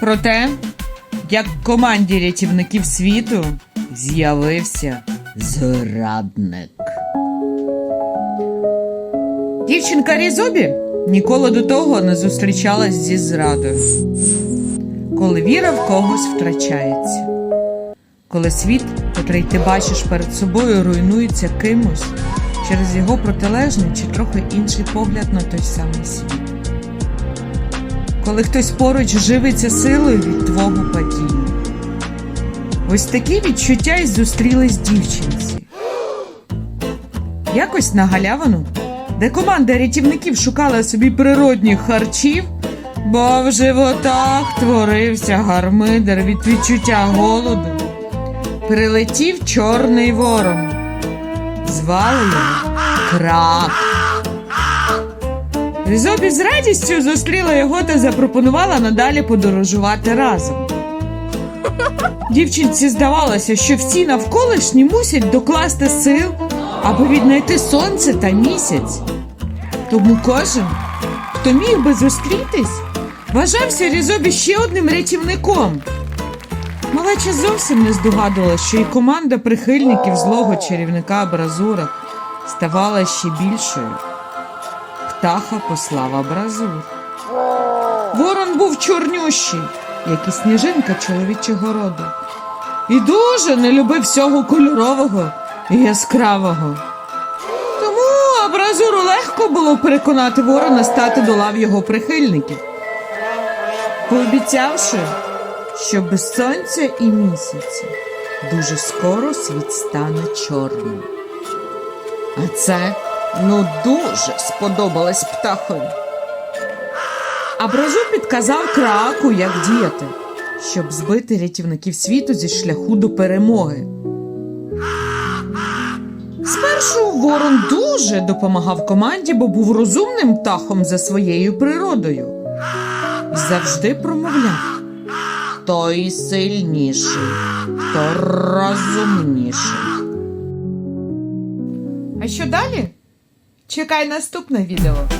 про те, як в команді рятівників світу з'явився зрадник. Дівчинка Різобі ніколи до того не зустрічалась зі зрадою. Коли віра в когось втрачається, коли світ, котрий ти бачиш перед собою, руйнується кимось через його протилежний чи трохи інший погляд на той самий світ. Коли хтось поруч живиться силою від твого падіння. Ось такі відчуття й зустрілись дівчинці. Якось на галявину, де команда рятівників шукала собі природних харчів, бо в животах творився гармидер від відчуття голоду. Прилетів чорний ворон. Звали його Крак. Різобі з радістю зустріла його та запропонувала надалі подорожувати разом. Дівчинці здавалося, що всі навколишні мусять докласти сил, аби віднайти сонце та місяць. Тому кожен, хто міг би зустрітись, вважався Різобі ще одним рятівником. Малеча зовсім не здогадувала, що і команда прихильників злого чарівника Абразура ставала ще більшою. Птаха послав Абразур. Ворон був чорнющий, як і сніжинка чоловічого роду, і дуже не любив всього кольорового і яскравого. Тому Абразуру легко було переконати ворона стати до лав його прихильників, пообіцявши, що без сонця і місяця дуже скоро світ стане чорним. А це ну дуже сподобалось птахові. Абразур підказав краку, як діяти, щоб збити рятівників світу зі шляху до перемоги. Спершу ворон дуже допомагав команді, бо був розумним птахом за своєю природою. Завжди промовляв той сильніший, то розумніший. А що далі? Чекай наступне відео.